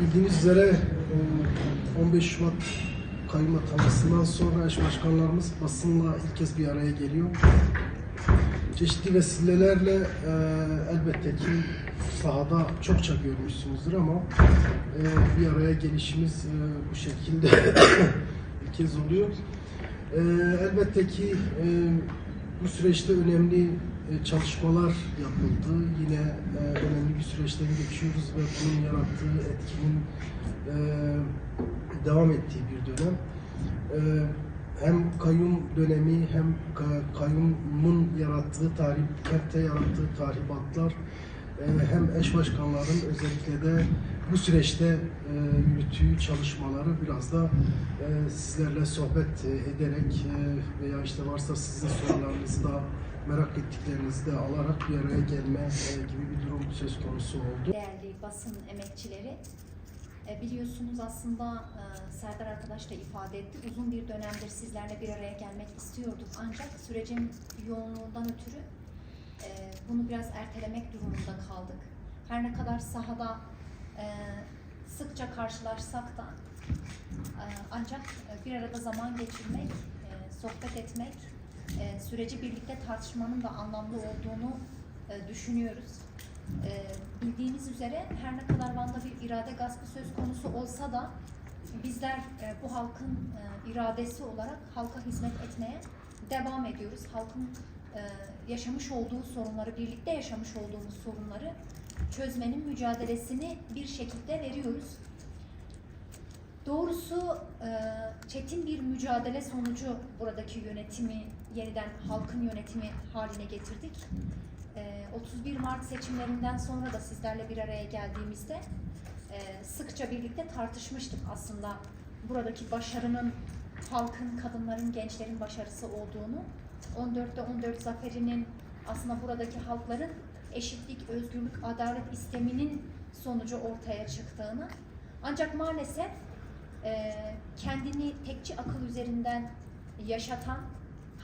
Bildiğiniz üzere e, 15 Şubat kayyum atamasından sonra eş başkanlarımız basınla ilk kez bir araya geliyor. Çeşitli vesilelerle e, elbette ki sahada çokça görmüşsünüzdür ama e, bir araya gelişimiz e, bu şekilde ilk kez oluyor. E, elbette ki e, bu süreçte önemli e, çalışmalar yapıldı. Yine e, önemli bir süreçten geçiyoruz ve bunun yarattığı etkinin e, devam ettiği bir dönem. E, hem kayyum dönemi hem ka- kayyumun yarattığı tahrip, kentte yarattığı tahribatlar e, hem eş başkanların özellikle de bu süreçte e, yürüttüğü çalışmaları biraz da e, sizlerle sohbet e, ederek e, veya işte varsa sizin sorularınızı da merak ettiklerinizi de alarak bir araya gelme e, gibi bir durum söz konusu oldu. değerli basın emekçileri. E, Biliyorsunuz aslında e, Serdar arkadaş da ifade etti. Uzun bir dönemdir sizlerle bir araya gelmek istiyorduk. Ancak sürecin yoğunluğundan ötürü bunu biraz ertelemek durumunda kaldık. Her ne kadar sahada sıkça karşılaşsak da ancak bir arada zaman geçirmek, sohbet etmek, e, süreci birlikte tartışmanın da anlamlı olduğunu e, düşünüyoruz. Ee, bildiğiniz üzere her ne kadar Van'da bir irade gaspı söz konusu olsa da bizler e, bu halkın e, iradesi olarak halka hizmet etmeye devam ediyoruz. Halkın e, yaşamış olduğu sorunları, birlikte yaşamış olduğumuz sorunları çözmenin mücadelesini bir şekilde veriyoruz. Doğrusu e, çetin bir mücadele sonucu buradaki yönetimi yeniden halkın yönetimi haline getirdik. E, 31 Mart seçimlerinden sonra da sizlerle bir araya geldiğimizde e, sıkça birlikte tartışmıştık aslında buradaki başarının halkın, kadınların, gençlerin başarısı olduğunu. 14'te 14 zaferinin aslında buradaki halkların eşitlik, özgürlük, adalet isteminin sonucu ortaya çıktığını. Ancak maalesef e, kendini tekçi akıl üzerinden yaşatan,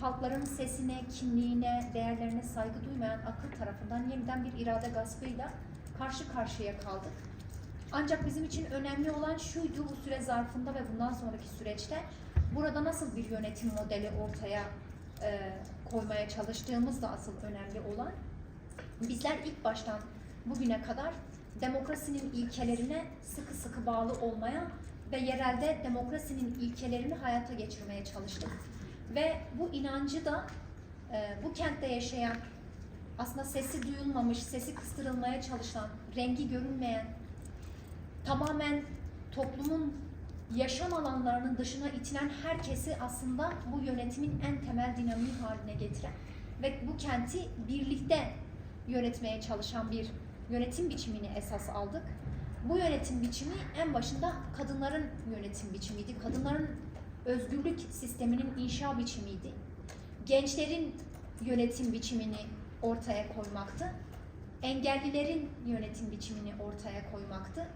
halkların sesine, kimliğine, değerlerine saygı duymayan akıl tarafından yeniden bir irade gaspıyla karşı karşıya kaldık. Ancak bizim için önemli olan şuydu bu süre zarfında ve bundan sonraki süreçte burada nasıl bir yönetim modeli ortaya e, koymaya çalıştığımız da asıl önemli olan. Bizler ilk baştan bugüne kadar demokrasinin ilkelerine sıkı sıkı bağlı olmaya ve yerelde demokrasinin ilkelerini hayata geçirmeye çalıştık. Ve bu inancı da e, bu kentte yaşayan, aslında sesi duyulmamış, sesi kıstırılmaya çalışan, rengi görünmeyen, tamamen toplumun yaşam alanlarının dışına itilen herkesi aslında bu yönetimin en temel dinamiği haline getiren ve bu kenti birlikte yönetmeye çalışan bir yönetim biçimini esas aldık. Bu yönetim biçimi en başında kadınların yönetim biçimiydi. Kadınların özgürlük sisteminin inşa biçimiydi. Gençlerin yönetim biçimini ortaya koymaktı. Engellilerin yönetim biçimini ortaya koymaktı.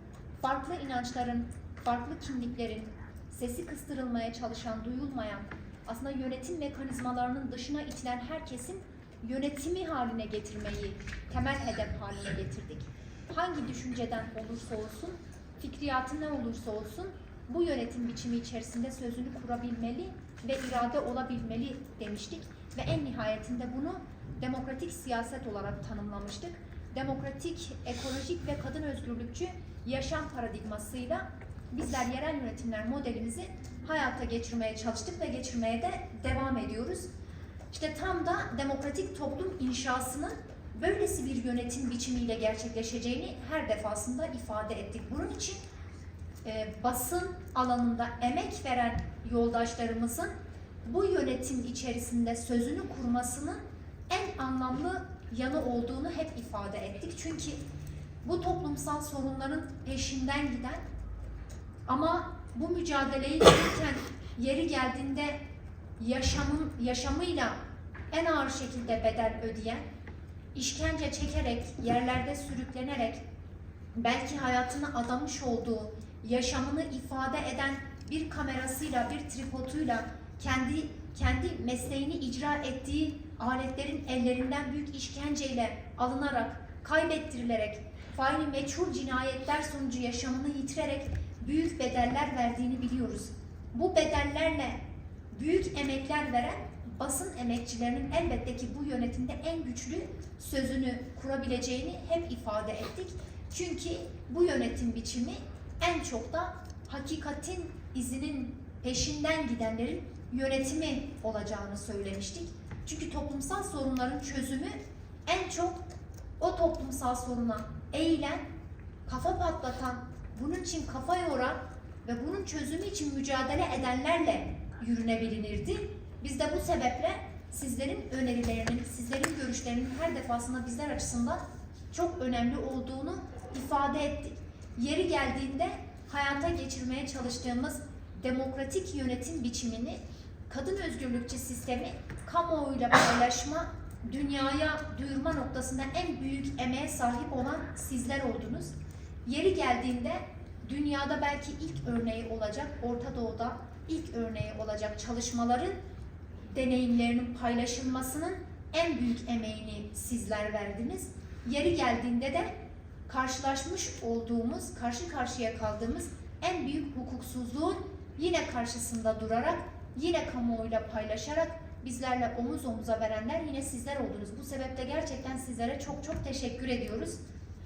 Farklı inançların, farklı kimliklerin sesi kıstırılmaya çalışan, duyulmayan, aslında yönetim mekanizmalarının dışına itilen herkesin yönetimi haline getirmeyi temel hedef haline getirdik. Hangi düşünceden olursa olsun, fikriyatı ne olursa olsun bu yönetim biçimi içerisinde sözünü kurabilmeli ve irade olabilmeli demiştik ve en nihayetinde bunu demokratik siyaset olarak tanımlamıştık. Demokratik, ekolojik ve kadın özgürlükçü yaşam paradigmasıyla bizler yerel yönetimler modelimizi hayata geçirmeye çalıştık ve geçirmeye de devam ediyoruz. İşte tam da demokratik toplum inşasının böylesi bir yönetim biçimiyle gerçekleşeceğini her defasında ifade ettik. Bunun için e, basın alanında emek veren yoldaşlarımızın bu yönetim içerisinde sözünü kurmasının en anlamlı yanı olduğunu hep ifade ettik. Çünkü bu toplumsal sorunların peşinden giden ama bu mücadeleyi verirken yeri geldiğinde yaşamın yaşamıyla en ağır şekilde bedel ödeyen, işkence çekerek, yerlerde sürüklenerek belki hayatını adamış olduğu, yaşamını ifade eden bir kamerasıyla, bir tripoduyla kendi kendi mesleğini icra ettiği aletlerin ellerinden büyük işkenceyle alınarak, kaybettirilerek faili meçhul cinayetler sonucu yaşamını yitirerek büyük bedeller verdiğini biliyoruz. Bu bedellerle büyük emekler veren basın emekçilerinin elbette ki bu yönetimde en güçlü sözünü kurabileceğini hep ifade ettik. Çünkü bu yönetim biçimi en çok da hakikatin izinin peşinden gidenlerin yönetimi olacağını söylemiştik. Çünkü toplumsal sorunların çözümü en çok o toplumsal soruna eğilen, kafa patlatan, bunun için kafa yoran ve bunun çözümü için mücadele edenlerle yürünebilinirdi. Biz de bu sebeple sizlerin önerilerinin, sizlerin görüşlerinin her defasında bizler açısından çok önemli olduğunu ifade ettik. Yeri geldiğinde hayata geçirmeye çalıştığımız demokratik yönetim biçimini, kadın özgürlükçü sistemi kamuoyuyla paylaşma, dünyaya duyurma noktasında en büyük emeğe sahip olan sizler oldunuz. Yeri geldiğinde dünyada belki ilk örneği olacak, Orta Doğu'da ilk örneği olacak çalışmaların deneyimlerinin paylaşılmasının en büyük emeğini sizler verdiniz. Yeri geldiğinde de karşılaşmış olduğumuz, karşı karşıya kaldığımız en büyük hukuksuzluğun yine karşısında durarak, yine kamuoyuyla paylaşarak bizlerle omuz omuza verenler yine sizler oldunuz. Bu sebeple gerçekten sizlere çok çok teşekkür ediyoruz.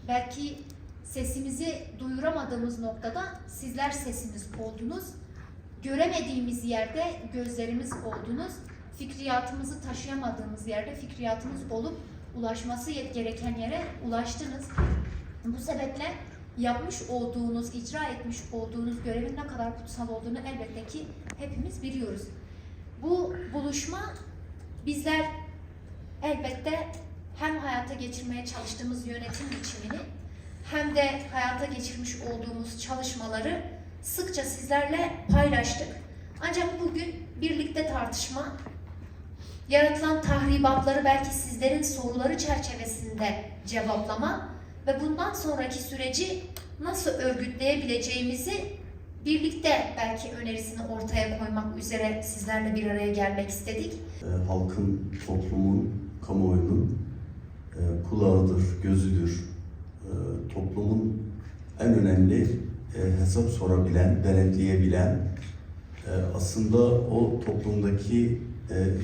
Belki sesimizi duyuramadığımız noktada sizler sesimiz oldunuz. Göremediğimiz yerde gözlerimiz oldunuz. Fikriyatımızı taşıyamadığımız yerde fikriyatımız olup ulaşması gereken yere ulaştınız. Bu sebeple yapmış olduğunuz, icra etmiş olduğunuz görevin ne kadar kutsal olduğunu elbette ki hepimiz biliyoruz. Bu buluşma bizler elbette hem hayata geçirmeye çalıştığımız yönetim biçimini hem de hayata geçirmiş olduğumuz çalışmaları sıkça sizlerle paylaştık. Ancak bugün birlikte tartışma, yaratılan tahribatları belki sizlerin soruları çerçevesinde cevaplama ve bundan sonraki süreci nasıl örgütleyebileceğimizi birlikte belki önerisini ortaya koymak üzere sizlerle bir araya gelmek istedik. E, halkın, toplumun, kamuoyunun e, kulağıdır, gözüdür. E, toplumun en önemli e, hesap sorabilen, denetleyebilen, e, aslında o toplumdaki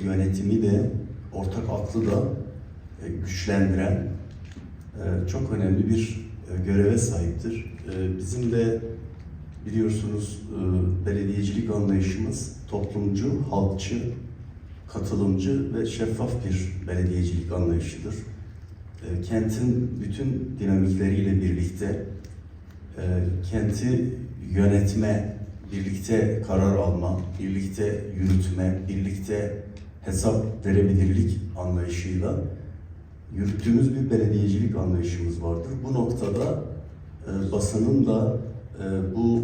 yönetimi de, ortak aklı da güçlendiren çok önemli bir e, göreve sahiptir. E, bizim de biliyorsunuz e, belediyecilik anlayışımız toplumcu, halkçı, katılımcı ve şeffaf bir belediyecilik anlayışıdır. E, Kentin bütün dinamikleriyle birlikte e, kenti yönetme, birlikte karar alma, birlikte yürütme, birlikte hesap verebilirlik anlayışıyla yürüttüğümüz bir belediyecilik anlayışımız vardır. Bu noktada e, basının da e, bu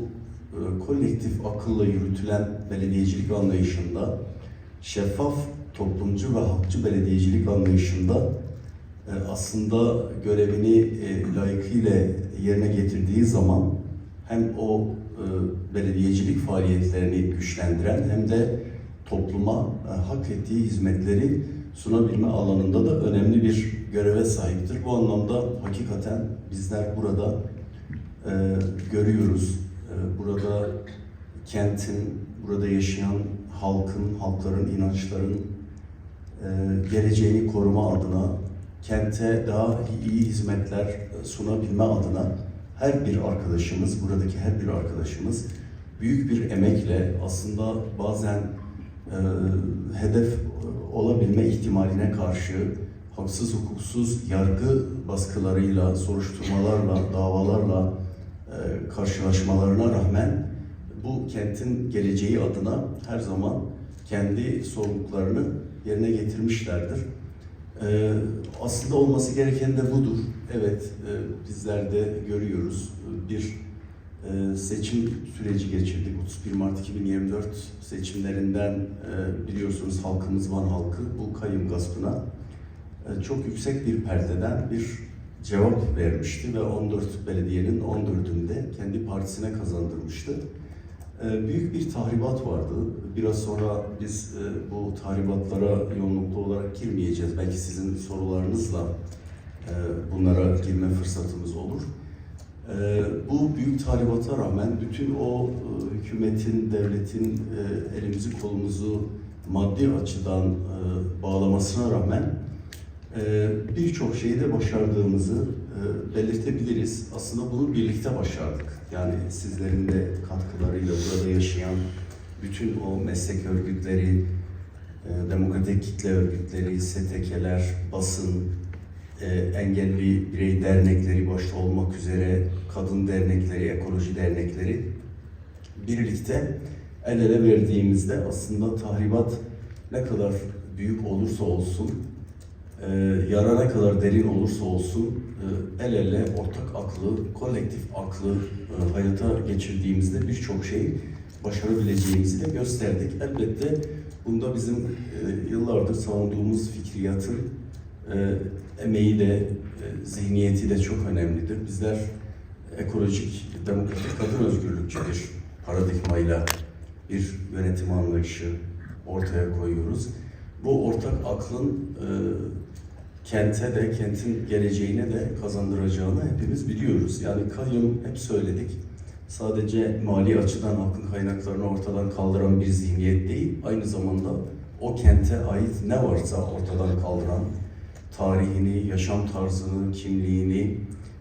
e, kolektif akılla yürütülen belediyecilik anlayışında şeffaf toplumcu ve halkçı belediyecilik anlayışında e, aslında görevini e, layıkıyla yerine getirdiği zaman hem o e, belediyecilik faaliyetlerini güçlendiren hem de topluma e, hak ettiği hizmetleri sunabilme alanında da önemli bir göreve sahiptir. Bu anlamda hakikaten bizler burada e, görüyoruz. E, burada kentin, burada yaşayan halkın, halkların, inançların e, geleceğini koruma adına, kente daha iyi hizmetler e, sunabilme adına her bir arkadaşımız, buradaki her bir arkadaşımız büyük bir emekle aslında bazen hedef olabilme ihtimaline karşı haksız hukuksuz yargı baskılarıyla, soruşturmalarla, davalarla e, karşılaşmalarına rağmen bu kentin geleceği adına her zaman kendi sorumluluklarını yerine getirmişlerdir. E, aslında olması gereken de budur. Evet, e, bizler de görüyoruz. Bir e, seçim süreci geçirdik. 31 Mart 2024 seçimlerinden e, biliyorsunuz halkımız Van halkı bu kayyum gaspına e, çok yüksek bir perdeden bir cevap vermişti ve 14 belediyenin 14'ünde kendi partisine kazandırmıştı. E, Büyük bir tahribat vardı. Biraz sonra biz bu tahribatlara yoğunluklu olarak girmeyeceğiz. Belki sizin sorularınızla bunlara girme fırsatımız olur. Ee, bu büyük tahribata rağmen bütün o e, hükümetin, devletin e, elimizi kolumuzu maddi açıdan e, bağlamasına rağmen e, birçok şeyi de başardığımızı e, belirtebiliriz. Aslında bunu birlikte başardık. Yani sizlerin de katkılarıyla burada yaşayan bütün o meslek örgütleri, e, demokratik kitle örgütleri, STK'ler, basın, e, engelli birey dernekleri başta olmak üzere kadın dernekleri, ekoloji dernekleri birlikte el ele verdiğimizde aslında tahribat ne kadar büyük olursa olsun, e, yara ne kadar derin olursa olsun e, el ele ortak aklı, kolektif aklı e, hayata geçirdiğimizde birçok şeyi başarabileceğimizi de gösterdik. Elbette bunda bizim e, yıllardır savunduğumuz fikriyatın e, emeği de, e, zihniyeti de çok önemlidir. Bizler ekolojik, demokratik kadın özgürlükçü bir paradigmayla bir yönetim anlayışı ortaya koyuyoruz. Bu ortak aklın e, kente de, kentin geleceğine de kazandıracağını hepimiz biliyoruz. Yani kayyum hep söyledik. Sadece mali açıdan halkın kaynaklarını ortadan kaldıran bir zihniyet değil, aynı zamanda o kente ait ne varsa ortadan kaldıran, tarihini, yaşam tarzını, kimliğini,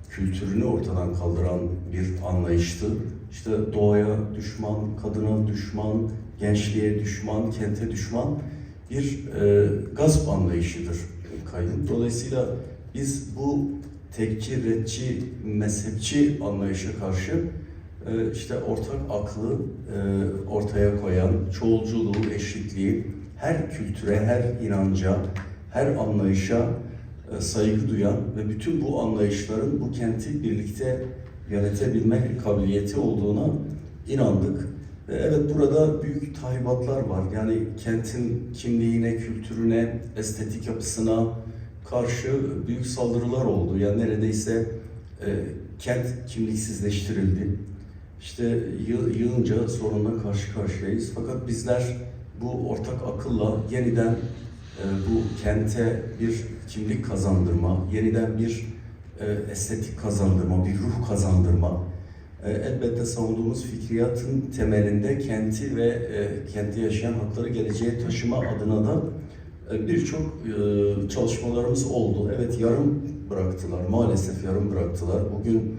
kültürünü ortadan kaldıran bir anlayıştı. İşte doğaya düşman, kadına düşman, gençliğe düşman, kente düşman bir e, gasp anlayışıdır kayyum. Dolayısıyla biz bu tekçi, retçi, mezhepçi anlayışa karşı e, işte ortak aklı e, ortaya koyan, çoğulculuğu, eşitliği, her kültüre, her inanca, her anlayışa saygı duyan ve bütün bu anlayışların bu kenti birlikte yönetebilme kabiliyeti olduğuna inandık. Ve evet burada büyük tahribatlar var. Yani kentin kimliğine, kültürüne, estetik yapısına karşı büyük saldırılar oldu. Yani neredeyse e, kent kimliksizleştirildi. İşte yığ, yığınca sorunla karşı karşıyayız. Fakat bizler bu ortak akılla yeniden e, bu kente bir kimlik kazandırma, yeniden bir e, estetik kazandırma, bir ruh kazandırma, e, elbette savunduğumuz fikriyatın temelinde kenti ve e, kentte yaşayan hakları geleceğe taşıma adına da e, birçok çalışmalarımız oldu. Evet yarım bıraktılar, maalesef yarım bıraktılar. Bugün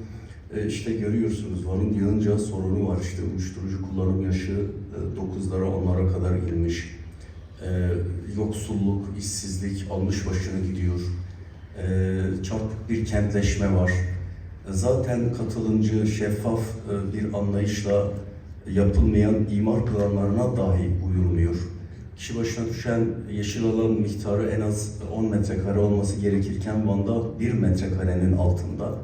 işte görüyorsunuz Van'ın yığınca sorunu var. İşte uyuşturucu kullanım yaşı e, 9'lara 10'lara kadar inmiş. E, yoksulluk, işsizlik almış başını gidiyor. E, çarpık bir kentleşme var. Zaten katılımcı, şeffaf e, bir anlayışla yapılmayan imar planlarına dahi uyulmuyor. Kişi başına düşen yeşil alan miktarı en az 10 metrekare olması gerekirken Van'da 1 metrekarenin altında.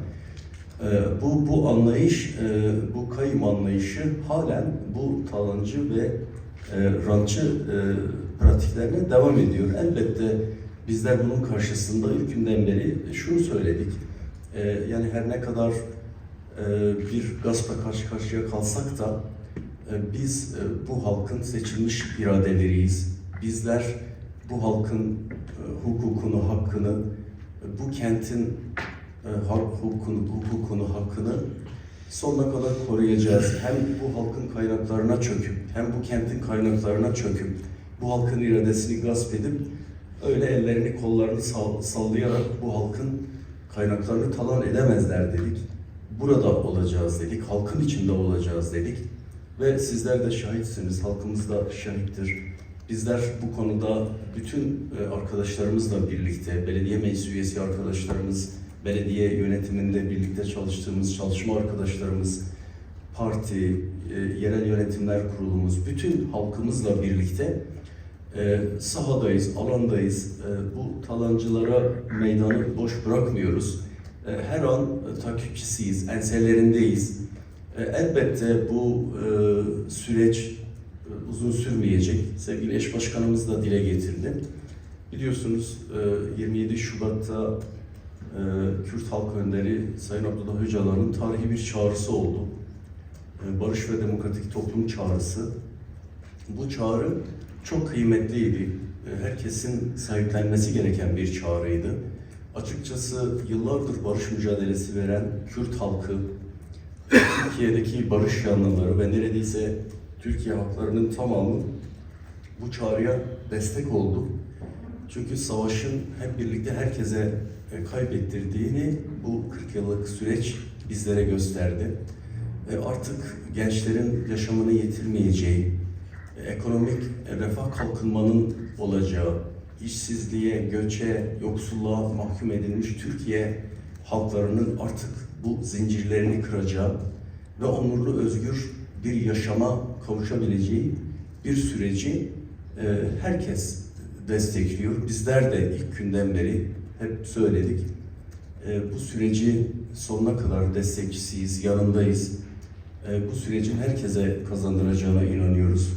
E, Bu, bu anlayış, e, bu kayım anlayışı halen bu talancı ve e, rantçı e, pratiklerine devam ediyor. Elbette bizler bunun karşısında ilk günden beri şunu söyledik. E, yani her ne kadar e, bir gaspla karşı karşıya kalsak da e, biz e, bu halkın seçilmiş iradeleriyiz. Bizler bu halkın e, hukukunu, hakkını, e, bu kentin e, hukukunu, hukukunu, hakkını sonuna kadar koruyacağız. Hem bu halkın kaynaklarına çöküp, hem bu kentin kaynaklarına çöküp, bu halkın iradesini gasp edip, öyle ellerini kollarını sall- sallayarak bu halkın kaynaklarını talan edemezler dedik. Burada olacağız dedik, halkın içinde olacağız dedik. Ve sizler de şahitsiniz, halkımız da şahittir. Bizler bu konuda bütün e, arkadaşlarımızla birlikte, belediye meclis üyesi arkadaşlarımız, belediye yönetiminde birlikte çalıştığımız çalışma arkadaşlarımız, parti, e, yerel yönetimler kurulumuz, bütün halkımızla birlikte e, sahadayız, alandayız. E, bu talancılara meydanı boş bırakmıyoruz. E, her an e, takipçisiyiz, enselerindeyiz. E, elbette bu e, süreç e, uzun sürmeyecek. Sevgili eş başkanımız da dile getirdi. Biliyorsunuz e, 27 Şubat'ta e, Kürt Halk Önderi Sayın Abdullah Öcalan'ın tarihi bir çağrısı oldu. E, Barış ve Demokratik Toplum çağrısı. Bu çağrı çok kıymetliydi. E, Herkesin sahiplenmesi gereken bir çağrıydı. Açıkçası yıllardır barış mücadelesi veren Kürt halkı, Türkiye'deki barış yanlıları ve neredeyse Türkiye halklarının tamamı bu çağrıya destek oldu. Çünkü savaşın hep birlikte herkese e, kaybettirdiğini bu 40 yıllık süreç bizlere gösterdi. E, Artık gençlerin yaşamını yitirmeyeceği, ekonomik refah kalkınmanın olacağı, işsizliğe, göçe, yoksulluğa mahkum edilmiş Türkiye halklarının artık bu zincirlerini kıracağı ve onurlu, özgür bir yaşama kavuşabileceği bir süreci e, herkes destekliyor. Bizler de ilk günden beri hep söyledik. E, bu süreci sonuna kadar destekçisiyiz, yanındayız. E, bu sürecin herkese kazandıracağına inanıyoruz.